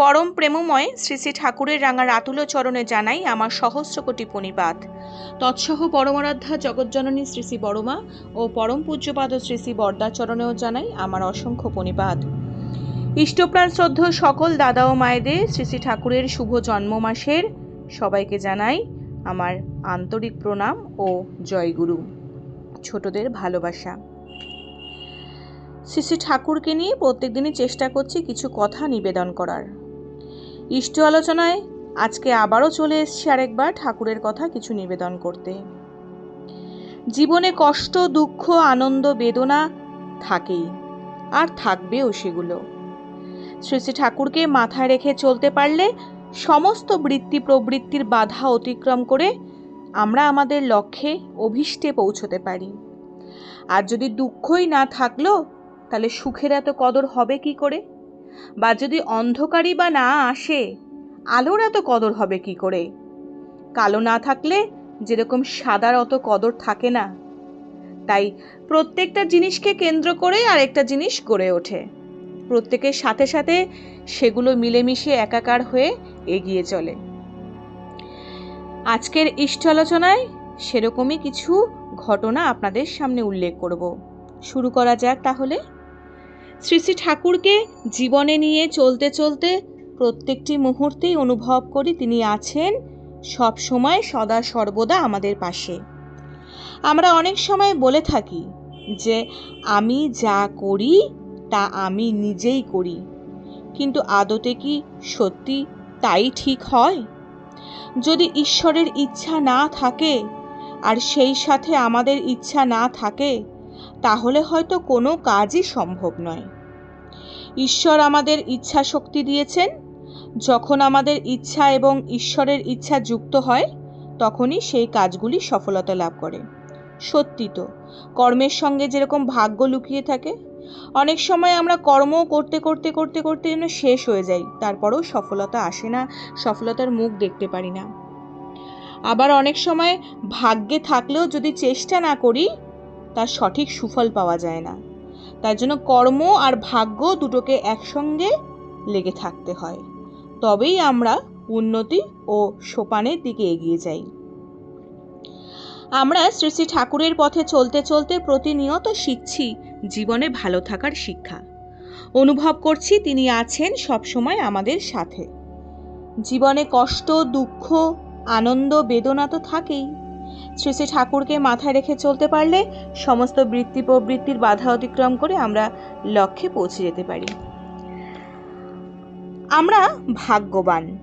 পরম প্রেমময় শ্রী শ্রী ঠাকুরের রাঙা রাতুল চরণে জানাই আমার সহস্র কোটি প্রণিপাত তৎসহ পরমারাধ্যা জগজ্জননী শ্রী শ্রী বড়মা ও পরম পূজ্যপাদ শ্রী শ্রী বর্দাচরণেও জানাই আমার অসংখ্য প্রণিপাত ইষ্টপ্রাণ শ্রদ্ধ সকল দাদা ও মায়েদের শ্রী শ্রী ঠাকুরের শুভ জন্ম মাসের সবাইকে জানাই আমার আন্তরিক প্রণাম ও জয়গুরু। ছোটদের ভালোবাসা। শ্রী শ্রী ঠাকুরকে নিয়ে প্রত্যেক দিনই চেষ্টা করছি কিছু কথা নিবেদন করার। ইষ্ট আলোচনায় আজকে আবারও চলে এসছি আরেকবার ঠাকুরের কথা কিছু নিবেদন করতে। জীবনে কষ্ট, দুঃখ, আনন্দ, বেদনা থাকেই, আর থাকবেও সেগুলো। শ্রী শ্রী ঠাকুরকে মাথায় রেখে চলতে পারলে সমস্ত বৃত্তি প্রবৃত্তির বাধা অতিক্রম করে আমরা আমাদের লক্ষ্যে অভীষ্টে পৌঁছতে পারি। আর যদি দুঃখই না থাকল, তাহলে সুখের এত কদর হবে কি করে? বা যদি অন্ধকারই বা না আসে, আলোর এত কদর হবে কি করে? কালো না থাকলে যেরকম সাদার অত কদর থাকে না। তাই প্রত্যেকটা জিনিসকে কেন্দ্র করে আরেকটা জিনিস গড়ে ওঠে। প্রত্যেকের সাথে সাথে সেগুলো মিলেমিশে একাকার হয়ে এগিয়ে চলে। আজকের ইষ্ট আলোচনায় সেরকমই কিছু ঘটনা আপনাদের সামনে উল্লেখ করব। শুরু করা যাক তাহলে। শ্রী শ্রী ঠাকুরকে জীবনে নিয়ে চলতে চলতে প্রত্যেকটি মুহূর্তেই অনুভব করি তিনি আছেন সব সময় সদা সর্বদা আমাদের পাশে। আমরা অনেক সময় বলে থাকি যে, আমি যা করি, তা আমি নিজেই করি। কিন্তু আদতে কি সত্যি তাই ঠিক হয়? যদি ঈশ্বরের ইচ্ছা না থাকে, আর সেই সাথে আমাদের ইচ্ছা না থাকে তাহলে হয়তো কোনো কাজই সম্ভব নয়। ঈশ্বর আমাদের ইচ্ছা শক্তি দিয়েছেন। যখন আমাদের ইচ্ছা এবং ঈশ্বরের ইচ্ছা যুক্ত হয়, তখনই সেই কাজগুলি সফলতা লাভ করে। সত্যি তো, কর্মের সঙ্গে যেরকম ভাগ্য লুকিয়ে থাকে, অনেক সময় আমরা কর্ম করতে করতে করতে করতে যেন শেষ হয়ে যাই, তারপরেও সফলতা আসে না, সফলতার মুখ দেখতে পারি না। আবার অনেক সময় ভাগ্যে থাকলেও যদি চেষ্টা না করি তার সঠিক সুফল পাওয়া যায় না। তার জন্য কর্ম আর ভাগ্য দুটোকে একসঙ্গে লেগে থাকতে হয়। তবেই আমরা উন্নতি ও সোপানের দিকে এগিয়ে যাই। আমরা শ্রী শ্রী ঠাকুরের পথে চলতে চলতে প্রতিনিয়ত শিখছি জীবনে ভালো থাকার শিক্ষা। অনুভব করছি তিনি আছেন সবসময় আমাদের সাথে। জীবনে কষ্ট, দুঃখ, আনন্দ, বেদনা তো থাকেই। শ্রী শ্রী ঠাকুরকে মাথায় রেখে চলতে পারলে সমস্ত বৃত্তি প্রবৃত্তির বাধা অতিক্রম করে আমরা লক্ষ্যে পৌঁছে যেতে পারি। আমরা ভাগ্যবান।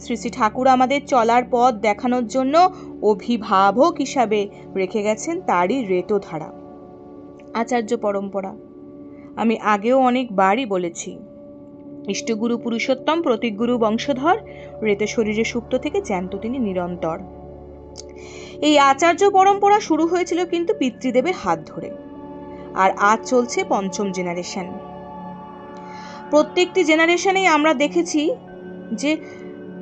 শ্রী শ্রী ঠাকুর আমাদের চলার পথ দেখানোর জন্য অভিভাবক হিসাবে রেখে গেছেন তারই রেতধারা। আচার্য পরম্পরা। আমি আগেও অনেকবারই বলেছি, ইষ্টগুরু পুরুষোত্তম, প্রতীকগুরু বংশধর, রেত শরীরে সুপ্ত থেকে জ্যান্ত তিনি নিরন্তর। এই আচার্য পরম্পরা শুরু হয়েছিল কিন্তু পিতৃদেবের হাত ধরে। আর আজ চলছে পঞ্চম জেনারেশন প্রত্যেকটি জেনারেশনেই আমরা দেখেছি যে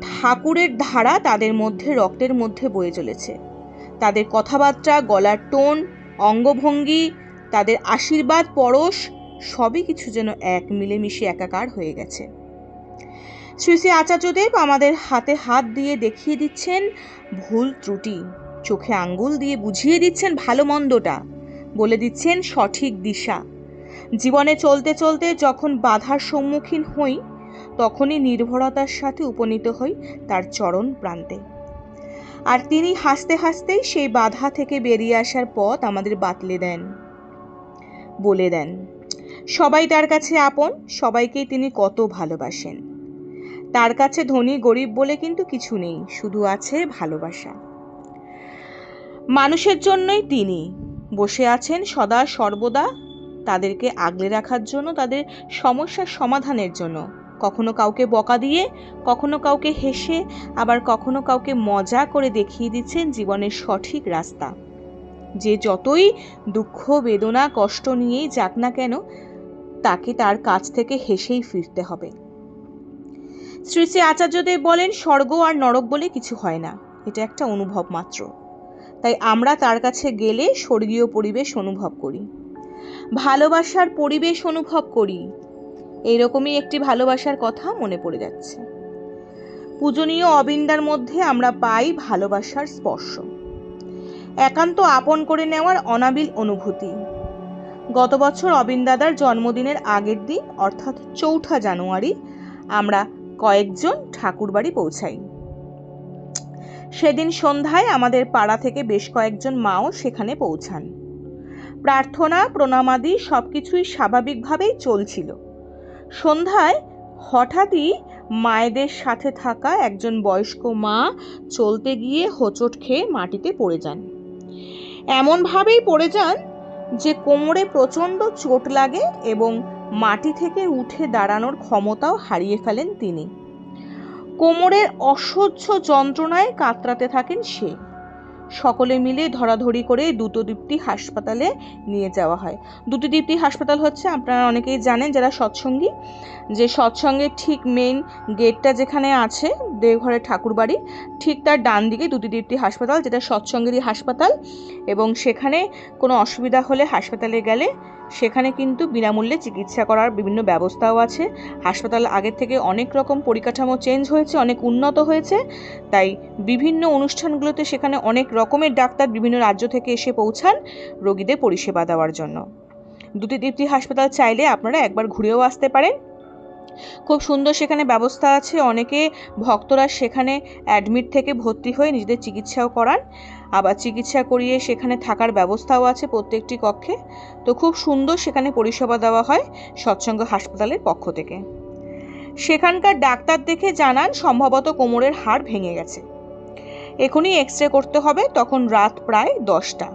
ঠাকুরের ধারা তাদের মধ্যে, রক্তের মধ্যে বয়ে চলেছে। তাদের কথাবার্তা, গলার টোন, অঙ্গভঙ্গি, তাদের আশীর্বাদ, পরশ, সবই কিছু যেন এক মিলেমিশে একাকার হয়ে গেছে। শ্রী শ্রী আচার্যদেব আমাদের হাতে হাত দিয়ে দেখিয়ে দিচ্ছেন ভুল ত্রুটি। চোখে আঙ্গুল দিয়ে বুঝিয়ে দিচ্ছেন ভালো মন্দটা। বলে দিচ্ছেন সঠিক দিশা। জীবনে চলতে চলতে যখন বাধার সম্মুখীন হই, তখনই নির্ভরতার সাথে উপনীত হই তার চরণ প্রান্তে। আর তিনি হাসতে হাসতেই সেই বাধা থেকে বেরিয়ে আসার পথ আমাদের বাতলে দেন। বলে দেন, সবাই তার কাছে আপন, সবাইকেই তিনি কত ভালোবাসেন। তার কাছে ধনী গরিব বলে কিন্তু কিছু নেই, শুধু আছে ভালোবাসা। মানুষের জন্যই তিনি। বসে আছেন সদা সর্বদা তাদেরকে আগলে রাখার জন্য, তাদের সমস্যার সমাধানের জন্য। কখনো কাউকে বকা দিয়ে, কখনো কাউকে হেসে, আবার কখনো কাউকে মজা করে দেখিয়ে দিচ্ছেন জীবনের সঠিক রাস্তা। যে যতই দুঃখ, বেদনা, কষ্ট নিয়েই যাক না কেন, তাকে তার কাছ থেকে হেসেই ফিরতে হবে। শ্রী শ্রী আচার্যদেব বলেন, স্বর্গ আর নরক বলে কিছু হয় না। এটা একটা অনুভব মাত্র। তাই আমরা তার কাছে গেলে স্বর্গীয় পরিবেশ অনুভব করি। ভালোবাসার পরিবেশ অনুভব করি। এইরকমই একটি ভালোবাসার কথা মনে পড়ে যাচ্ছে। পূজনীয় অবিন্দার মধ্যে আমরা পাই ভালোবাসার স্পর্শ। একান্ত আপন করে নেওয়ার অনাবিল অনুভূতি। গত বছর অবিন্দাদার জন্মদিনের আগের দিন, অর্থাৎ চৌঠা জানুয়ারি, আমরা কয়েকজন ঠাকুরবাড়ি পৌঁছাই। সেদিন সন্ধ্যায় আমাদের পাড়া থেকে বেশ কয়েকজন মাও সেখানে পৌঁছান। প্রার্থনা, প্রণামাদি সব কিছুই স্বাভাবিকভাবেই চলছিল। সন্ধ্যায় হঠাৎই মায়েদের সাথে থাকা একজন বয়স্ক মা চলতে গিয়ে হোঁচট খেয়ে মাটিতে পড়ে যান। এমনভাবেই পড়ে যান যে কোমরে প্রচণ্ড চোট লাগে এবং মাটি থেকে উঠে দাঁড়ানোর ক্ষমতাও হারিয়ে ফেলেন তিনি। কোমরের অসহ্য যন্ত্রণায় কাতরাতে থাকেন সে। সকলে মিলে ধরাধরি করে দ্রুতদীপ্তি হাসপাতালে নিয়ে যাওয়া হয়। দ্রুতদীপ্তি হাসপাতাল হচ্ছে, আপনারা অনেকেই জানেন যারা সৎসঙ্গী, যে সৎসঙ্গের ঠিক মেন গেটটা যেখানে আছে, দেওঘরের ঠাকুরবাড়ি, ঠিক তার ডান দিকে দ্রুতদীপ্তি হাসপাতাল, যেটা সৎসঙ্গেরই হাসপাতাল, এবং সেখানে কোনো অসুবিধা হলে হাসপাতালে গেলে সেখানে কিন্তু বিনামূল্যে চিকিৎসা করার বিভিন্ন ব্যবস্থাও আছে। হাসপাতাল আগের থেকে অনেক রকম পরিকাঠামো চেঞ্জ হয়েছে, অনেক উন্নত হয়েছে। তাই বিভিন্ন অনুষ্ঠানগুলোতে সেখানে অনেক রকমের ডাক্তার বিভিন্ন রাজ্য থেকে এসে পৌঁছান রোগীদের পরিষেবা দেওয়ার জন্য। দুটি দীপ্তি হাসপাতাল চাইলে আপনারা একবার ঘুরেও আসতে পারেন। খুব সুন্দর সেখানে ব্যবস্থা আছে, অনেকে ভক্তরা সেখানে অ্যাডমিট থেকে ভর্তি হয়ে নিজেদের চিকিৎসাও করান। আবার চিকিৎসা করিয়ে সেখানে থাকার ব্যবস্থাও আছে প্রত্যেকটি কক্ষে। তো খুব সুন্দর সেখানে পরিষেবা দেওয়া হয় সৎসঙ্গ হাসপাতালের পক্ষ থেকে। সেখানকার ডাক্তার দেখে জানান সম্ভবত কোমরের হাড় ভেঙে গেছে। এখনই এক্স রে করতে হবে, তখন রাত প্রায় দশটা।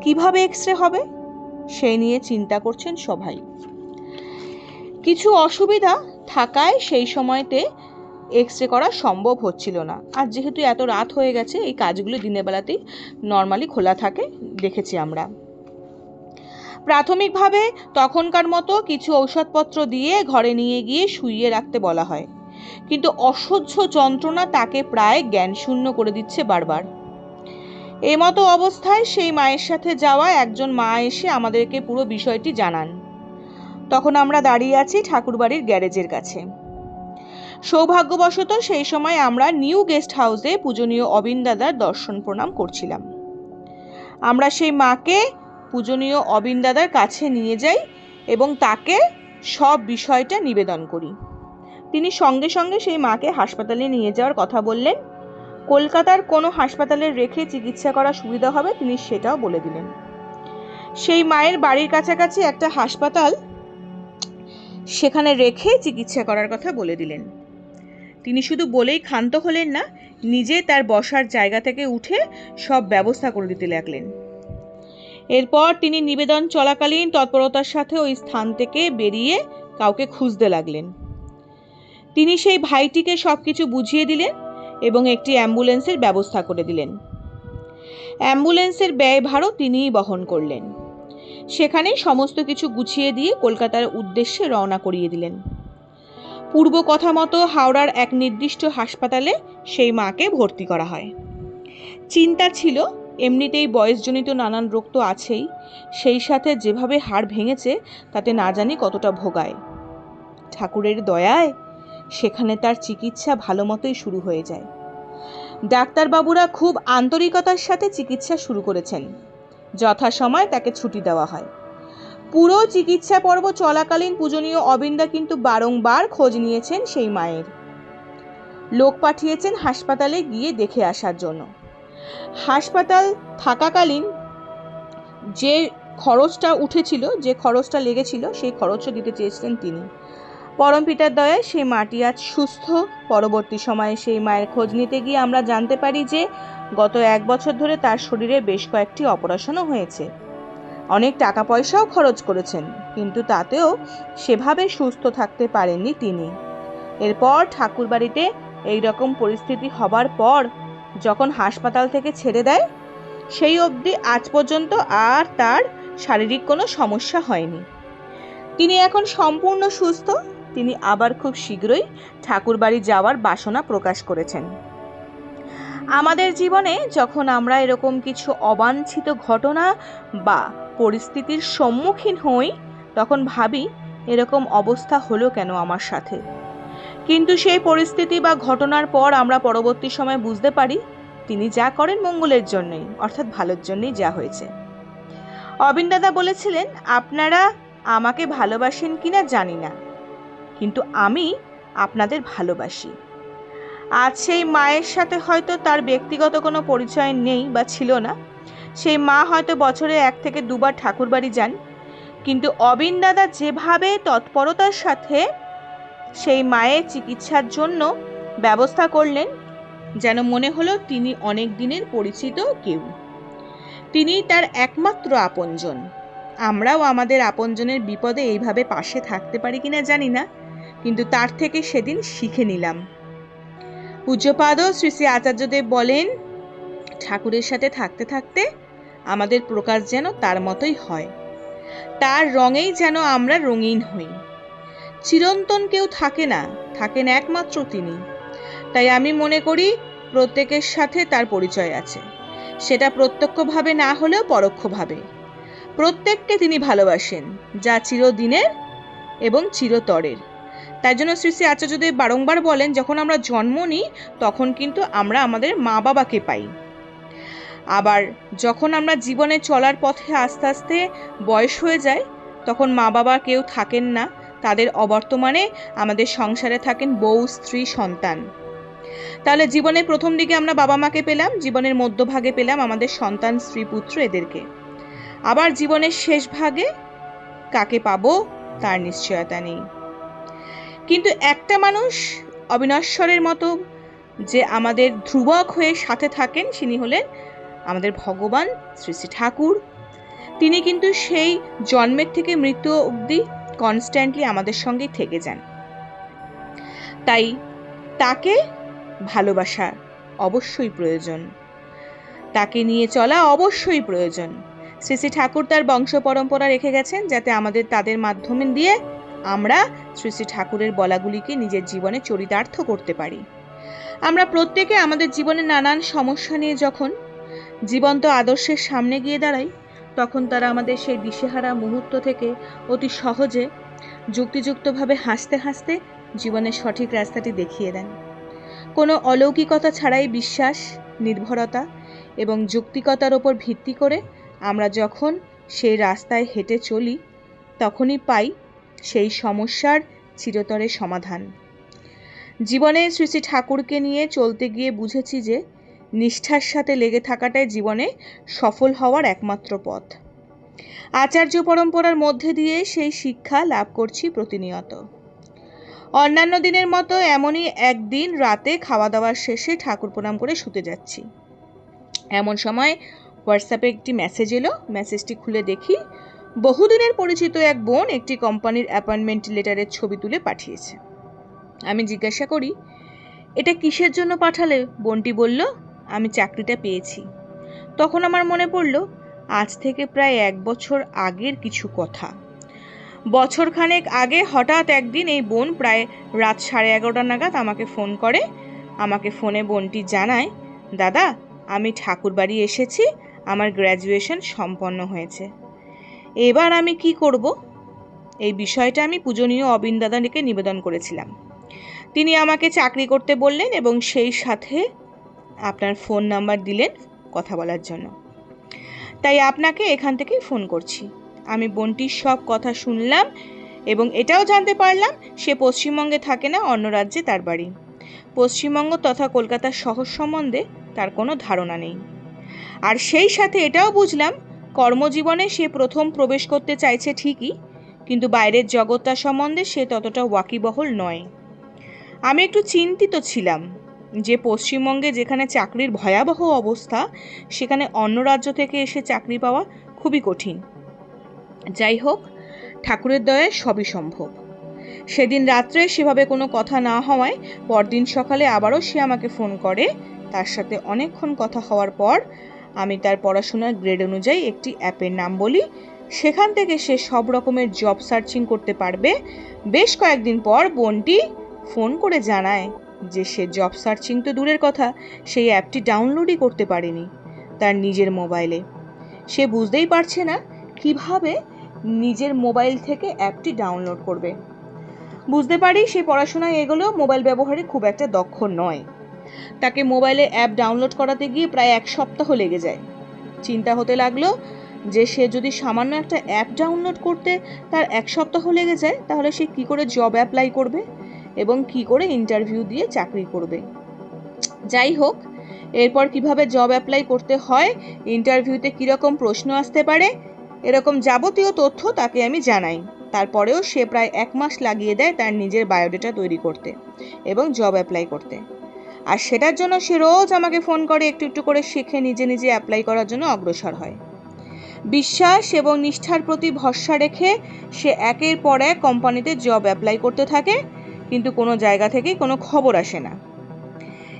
কীভাবে এক্স রে হবে? সেই নিয়ে চিন্তা করছেন সবাই। কিছু অসুবিধা থাকায় সেই সময়তে এক্স রে করা সম্ভব হচ্ছিল না। আর যেহেতু এত রাত হয়ে গেছে, এই কাজগুলো দিনের বেলাতেই নর্মালি খোলা থাকে, দেখেছি আমরা। প্রাথমিকভাবে তখনকার মতো কিছু ঔষধপত্র দিয়ে ঘরে নিয়ে গিয়ে শুইয়ে রাখতে বলা হয়। কিন্তু অসহ্য যন্ত্রণা তাকে প্রায় জ্ঞানশূন্য করে দিচ্ছে বারবার। এমতো অবস্থায় সেই মায়ের সাথে যাওয়া একজন মা এসে আমাদেরকে পুরো বিষয়টি জানান। তখন আমরা দাঁড়িয়ে আছি ঠাকুরবাড়ির গ্যারেজের কাছে। সৌভাগ্যবশত সেই সময় আমরা নিউ গেস্ট হাউসে পূজনীয় অবিন দাদার দর্শন প্রণাম করছিলাম। আমরা সেই মাকে পূজনীয় অবিন দাদার কাছে নিয়ে যাই এবং তাকে সব বিষয়টা নিবেদন করি। তিনি সঙ্গে সঙ্গে সেই মাকে হাসপাতালে নিয়ে যাওয়ার কথা বললেন। কলকাতার কোনো হাসপাতালে রেখে চিকিৎসা করা সুবিধা হবে? তিনি সেটাও বলে দিলেন। সেই মায়ের বাড়ির কাছাকাছি একটা হাসপাতাল সেখানে রেখে চিকিৎসা করার কথা বলে দিলেন। তিনি শুধু বলেই ক্ষান্ত হলেন না, নিজে তার বসার জায়গা থেকে উঠে সব ব্যবস্থা করে দিতে লাগলেন। এরপর তিনি নিবেদন চলাকালীন তৎপরতার সাথে ওই স্থান থেকে বেরিয়ে কাউকে খুঁজতে লাগলেন। তিনি সেই ভাইটিকে সব কিছু বুঝিয়ে দিলেন এবং একটি অ্যাম্বুলেন্সের ব্যবস্থা করে দিলেন। অ্যাম্বুলেন্সের ব্যয়ভারও তিনিই বহন করলেন। সেখানে সমস্ত কিছু গুছিয়ে দিয়ে কলকাতার উদ্দেশ্যে রওনা করিয়ে দিলেন। পূর্ব কথা মতো হাওড়ার এক নির্দিষ্ট হাসপাতালে সেই মাকে ভর্তি করা হয়। চিন্তা ছিল, এমনিতেই বয়সজনিত নানান রোগ তো আছেই, সেই সাথে যেভাবে হাড় ভেঙেছে, তাতে না জানি কতটা ভোগায়। ঠাকুরের দয়ায় সেখানে তার চিকিৎসা ভালো মতোই শুরু হয়ে যায়। ডাক্তারবাবুরা খুব আন্তরিকতার সাথে চিকিৎসা শুরু করেছেন। যথাসময় তাকে ছুটি দেওয়া হয়। পুরো চিকিৎসা পর্ব চলাকালীন পূজনীয় অবিন্দা কিন্তু বারংবার খোঁজ নিয়েছেন সেই মায়ের। লোক পাঠিয়েছেন হাসপাতালে গিয়ে দেখে আসার জন্য। হাসপাতাল থাকাকালীন যে খরচটা উঠেছিল, যে খরচটা লেগেছিল, সেই খরচও দিতে চেয়েছিলেন তিনি। পরম পিতার দয়ায় সেই মাটি আজ সুস্থ। পরবর্তী সময়ে সেই মায়ের খোঁজ নিতে গিয়ে আমরা জানতে পারি যে, গত এক বছর ধরে তার শরীরে বেশ কয়েকটি অপারেশনও হয়েছে। অনেক টাকা পয়সাও খরচ করেছেন, কিন্তু তাতেও সেভাবে সুস্থ থাকতে পারেননি তিনি। এরপর ঠাকুরবাড়িতে এই রকম পরিস্থিতি হবার পর যখন হাসপাতাল থেকে ছেড়ে দেয়, সেই অবধি আজ পর্যন্ত আর তার শারীরিক কোনো সমস্যা হয়নি। তিনি এখন সম্পূর্ণ সুস্থ, তিনি আবার খুব শীঘ্রই ঠাকুরবাড়ি যাওয়ার বাসনা প্রকাশ করেছেন। আমাদের জীবনে যখন আমরা এরকম কিছু অবাঞ্ছিত ঘটনা বা পরিস্থিতির সম্মুখীন হই, তখন ভাবি, এরকম অবস্থা হলো কেন আমার সাথে? কিন্তু সেই পরিস্থিতি বা ঘটনার পর আমরা পরবর্তী সময় বুঝতে পারি, তিনি যা করেন মঙ্গলের জন্যই, অর্থাৎ ভালোর জন্যই যা হয়েছে। অবিন দাদা বলেছিলেন, আপনারা আমাকে ভালোবাসেন কিনা জানি না, কিন্তু আমি আপনাদের ভালোবাসি। আজ সেই মায়ের সাথে হয়তো তার ব্যক্তিগত কোনো পরিচয় নেই বা ছিল না। সেই মা হয়তো বছরে এক থেকে দুবার ঠাকুরবাড়ি যান। কিন্তু অবিন দাদা যেভাবে তৎপরতার সাথে সেই মায়ের চিকিৎসার জন্য ব্যবস্থা করলেন, যেন মনে হলো তিনি অনেক দিনের পরিচিত কেউ। তিনি তার একমাত্র আপনজন। আমরাও আমাদের আপনজনের বিপদে এইভাবে পাশে থাকতে পারি কিনা জানি না, কিন্তু তার থেকে সেদিন শিখে নিলাম। পূজ্যপাদ শ্রী শ্রী আচার্যদেব বলেন, ঠাকুরের সাথে থাকতে থাকতে আমাদের প্রকাশ যেন তার মতোই হয়। তার রঙেই যেন আমরা রঙিন হই। চিরন্তন কেউ থাকে না, থাকেন একমাত্র তিনি। তাই আমি মনে করি, প্রত্যেকের সাথে তার পরিচয় আছে। সেটা প্রত্যক্ষভাবে না হলেও পরোক্ষভাবে। প্রত্যেককে তিনি ভালোবাসেন, যা চিরদিনের এবং চিরতরের। তাই জন্য শ্রী শ্রী আচার্যদেব বারংবার বলেন, যখন আমরা জন্ম নিই, তখন কিন্তু আমরা আমাদের মা বাবাকে পাই। আবার যখন আমরা জীবনে চলার পথে আস্তে আস্তে বয়স হয়ে যায়, তখন মা বাবা কেউ থাকেন না। তাদের অবর্তমানে আমাদের সংসারে থাকেন বউ, স্ত্রী, সন্তান। তাহলে জীবনের প্রথম দিকে আমরা বাবা মাকে পেলাম, জীবনের মধ্যভাগে পেলাম আমাদের সন্তান, স্ত্রী, পুত্র এদেরকে। আবার জীবনের শেষ ভাগে কাকে পাবো? তার নিশ্চয়তা নেই। কিন্তু একটা মানুষ অবিনশ্বরের মতো যে আমাদের ধ্রুবক হয়ে সাথে থাকেন, তিনি হলেন আমাদের ভগবান শ্রী শ্রী ঠাকুর। তিনি কিন্তু সেই জন্মের থেকে মৃত্যু অবধি কনস্ট্যান্টলি আমাদের সঙ্গেই থেকে যান। তাই তাকে ভালোবাসা অবশ্যই প্রয়োজন। তাকে নিয়ে চলা অবশ্যই প্রয়োজন। শ্রী শ্রী ঠাকুর তার বংশ পরম্পরা রেখে গেছেন যাতে আমাদের তাদের মাধ্যমে দিয়ে আমরা শ্রী শ্রী ঠাকুরের বলাগুলিকে নিজের জীবনে চরিতার্থ করতে পারি। আমরা প্রত্যেকে আমাদের জীবনে নানান সমস্যা নিয়ে যখন জীবন্ত আদর্শের সামনে গিয়ে দাঁড়াই, তখন তারা আমাদের সেই দিশেহারা মুহূর্ত থেকে অতি সহজে যুক্তিযুক্তভাবে হাসতে হাসতে জীবনের সঠিক রাস্তাটি দেখিয়ে দেন। কোনো অলৌকিকতা ছাড়াই বিশ্বাস, নির্ভরতা এবং যৌক্তিকতার ওপর ভিত্তি করে আমরা যখন সেই রাস্তায় হেঁটে চলি, তখনই পাই সেই সমস্যার চিরতরে সমাধান। জীবনে শ্রী শ্রী ঠাকুরকে নিয়ে চলতে গিয়ে বুঝেছি যে, নিষ্ঠার সাথে লেগে থাকাটাই জীবনে সফল হওয়ার একমাত্র পথ। আচার্য পরম্পরার মধ্যে দিয়ে সেই শিক্ষা লাভ করছি প্রতিনিয়ত। অন্যান্য দিনের মতো এমনই একদিন রাতে খাওয়া দাওয়ার শেষে ঠাকুর প্রণাম করে শুতে যাচ্ছি। এমন সময় হোয়াটসঅ্যাপে একটি মেসেজ এলো। মেসেজটি খুলে দেখি বহুদিনের পরিচিত এক বোন একটি কোম্পানির অ্যাপয়েন্টমেন্ট লেটারের ছবি তুলে পাঠিয়েছে। আমি জিজ্ঞাসা করি, এটা কিসের জন্য পাঠালে? বোনটি বলল, আমি চাকরিটা পেয়েছি। তখন আমার মনে পড়ল, আজ থেকে প্রায় এক বছর আগের কিছু কথা। বছরখানেক আগে হঠাৎ একদিন এই বোন প্রায় রাত সাড়ে এগারোটা নাগাদ আমাকে ফোন করে। আমাকে ফোনে বোনটি জানায়, দাদা, আমি ঠাকুরবাড়ি এসেছি, আমার গ্র্যাজুয়েশন সম্পন্ন হয়েছে। এবার আমি কি করব? এই বিষয়টা আমি পূজনীয় অবিন দাদাকে নিবেদন করেছিলাম। তিনি আমাকে চাকরি করতে বললেন এবং সেই সাথে আপনার ফোন নাম্বার দিলেন কথা বলার জন্য। তাই আপনাকে এখান থেকেই ফোন করছি। আমি বোনটির সব কথা শুনলাম এবং এটাও জানতে পারলাম সে পশ্চিমবঙ্গে থাকে না, অন্য রাজ্যে তার বাড়ি। পশ্চিমবঙ্গ তথা কলকাতার শহর সম্বন্ধে তার কোনো ধারণা নেই। আর সেই সাথে এটাও বুঝলাম কর্মজীবনে সে প্রথম প্রবেশ করতে চাইছে ঠিকই, কিন্তু বাইরের জগৎটা সম্বন্ধে সে ততটা ওয়াকিবহল নয়। আমি একটু চিন্তিত ছিলাম যে পশ্চিমবঙ্গে যেখানে চাকরির ভয়াবহ অবস্থা, সেখানে অন্য রাজ্য থেকে এসে চাকরি পাওয়া খুবই কঠিন। যাই হোক, ঠাকুরের দয়ায় সবই সম্ভব। সেদিন রাত্রে সেভাবে কোনো কথা না হওয়ায় পরদিন সকালে আবারও সে আমাকে ফোন করে, তার সাথে অনেকক্ষণ কথা হওয়ার পর আমি তার পড়াশোনার গ্রেড অনুযায়ী একটি অ্যাপের নাম বলি। সেখান থেকে সে সব রকমের জব সার্চিং করতে পারবে। বেশ কয়েকদিন পর বোনটি ফোন করে জানায় যে সে জব সার্চিং তো দূরের কথা, সেই অ্যাপটি ডাউনলোডই করতে পারেনি তার নিজের মোবাইলে। সে বুঝতেই পারছে না কীভাবে নিজের মোবাইল থেকে অ্যাপটি ডাউনলোড করবে। বুঝতে পারি সে পড়াশোনায় এগুলো মোবাইল ব্যবহারে খুব একটা দক্ষ নয়। তাকে মোবাইলে অ্যাপ ডাউনলোড করাতে গিয়ে প্রায় এক সপ্তাহ লেগে যায়। চিন্তা হতে লাগল যে সে যদি সামান্য একটা অ্যাপ ডাউনলোড করতে তার এক সপ্তাহ লেগে যায়, তাহলে সে কি করে জব অ্যাপ্লাই করবে এবং কি করে ইন্টারভিউ দিয়ে চাকরি করবে? যাই হোক, এরপর কীভাবে জব অ্যাপ্লাই করতে হয়, ইন্টারভিউতে কীরকম প্রশ্ন আসতে পারে, এরকম যাবতীয় তথ্য তাকে আমি জানাই। তারপরেও সে প্রায় এক মাস লাগিয়ে দেয় তার নিজের বায়োডেটা তৈরি করতে এবং জব অ্যাপ্লাই করতে। আর সেটার জন্য সে রোজ আমাকে ফোন করে, একটু একটু করে শিখে নিজে নিজে অ্যাপ্লাই করার জন্য অগ্রসর হয়। বিশ্বাস এবং নিষ্ঠার প্রতি ভরসা রেখে সে একের পর এক কোম্পানিতে জব অ্যাপ্লাই করতে থাকে, কিন্তু কোনো জায়গা থেকেই কোনো খবর আসে না।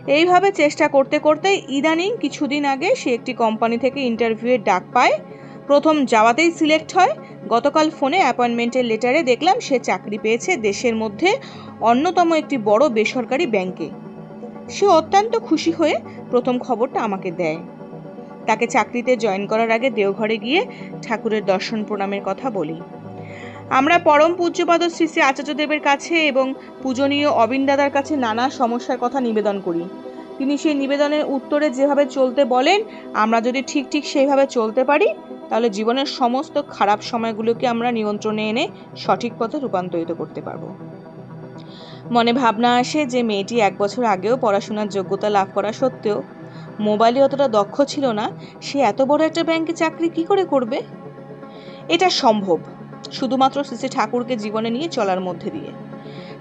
এইভাবে চেষ্টা করতে করতে ইদানিং কিছুদিন আগে সে একটি কোম্পানি থেকে ইন্টারভিউয়ের ডাক পায়। প্রথম যাওয়াতেই সিলেক্ট হয়। গতকাল ফোনে অ্যাপয়েন্টমেন্টের লেটারে দেখলাম সে চাকরি পেয়েছে দেশের মধ্যে অন্যতম একটি বড় বেসরকারি ব্যাংকে সে অত্যন্ত খুশি হয়ে প্রথম খবরটা আমাকে দেয়। তাকে চাকরিতে জয়েন করার আগে দেওঘরে গিয়ে ঠাকুরের দর্শন প্রণামের কথা বলি। আমরা পরম পূজ্যপাদ শ্রী শ্রী আচার্যদেবের কাছে এবং পূজনীয় অবিন দাদার কাছে নানা সমস্যার কথা নিবেদন করি। তিনি সেই নিবেদনের উত্তরে যেভাবে চলতে বলেন, আমরা যদি ঠিক ঠিক সেইভাবে চলতে পারি, তাহলে জীবনের সমস্ত খারাপ সময়গুলোকে আমরা নিয়ন্ত্রণে এনে সঠিক পথে রূপান্তরিত করতে পারব। মনে ভাবনা আসে যে মেয়েটি এক বছর আগেও পড়াশোনার যোগ্যতা লাভ করা সত্ত্বেও মোবাইলে অতটা দক্ষ ছিল না, সে এত বড় একটা ব্যাংকে চাকরি কি করে করবে? এটা সম্ভব, শুধুমাত্র শ্রী ঠাকুরকে জীবনে নিয়ে চলার মধ্যে দিয়ে।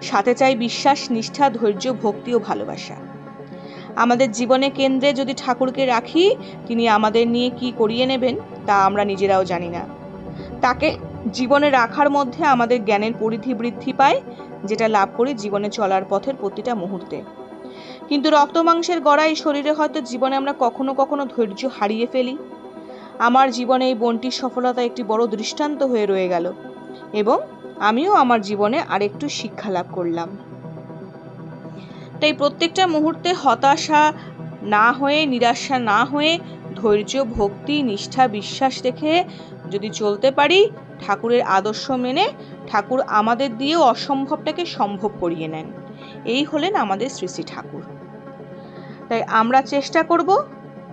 সাথে চাই বিশ্বাস, নিষ্ঠা, ধৈর্য, ভক্তি ও ভালোবাসা। আমাদের জীবনে কেন্দ্রে যদি ঠাকুরকে রাখি, তিনি আমাদের নিয়ে কি করিয়ে নেবেন তা আমরা নিজেরাও জানি না। তাকে জীবনে রাখার মধ্যে আমাদের জ্ঞানের পরিধি বৃদ্ধি পায়, যেটা লাভ করি জীবনে চলার পথের প্রতিটা মুহূর্তে। কিন্তু রক্ত মাংসের গড়া এই শরীরে হয়তো জীবনে আমরা কখনো কখনো ধৈর্য হারিয়ে ফেলি। আমার জীবনে এই বনটির সফলতা একটি বড় দৃষ্টান্ত হয়ে রয়ে গেল এবং আমিও আমার জীবনে আরেকটু শিক্ষা লাভ করলাম। তাই প্রত্যেকটা মুহূর্তে হতাশা না হয়ে, নিরাশা না হয়ে ধৈর্য, ভক্তি, নিষ্ঠা, বিশ্বাস রেখে যদি চলতে পারি, ঠাকুরের আদর্শ মেনে ঠাকুর আমাদের দিয়েও অসম্ভবটাকে সম্ভব করিয়ে নেন। এই হলেন আমাদের শ্রী শ্রী ঠাকুর। তাই আমরা চেষ্টা করব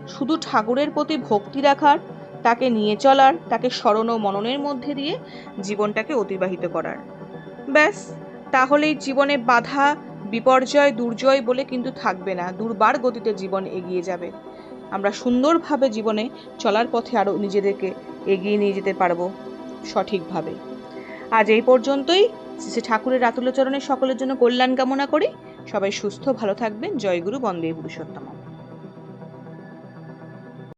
শুধু ঠাকুরের প্রতি ভক্তি রাখার, তাকে নিয়ে চলার, তাকে স্মরণ ও মননের মধ্যে দিয়ে জীবনটাকে অতিবাহিত করার। ব্যাস, তাহলেই জীবনে বাধা, বিপর্যয় দুর্জয় বলে কিন্তু থাকবে না, দুর্বার গতিতে জীবন এগিয়ে যাবে। আমরা সুন্দরভাবে জীবনে চলার পথে আরও নিজেদেরকে এগিয়ে নিয়ে যেতে পারব সঠিকভাবে। আজ এই পর্যন্তই। শ্রী ঠাকুরের রাতুলচরণে সকলের জন্য কল্যাণ কামনা করি। সবাই সুস্থ, ভালো থাকবেন। জয়গুরু বন্দে পুরুষোত্তম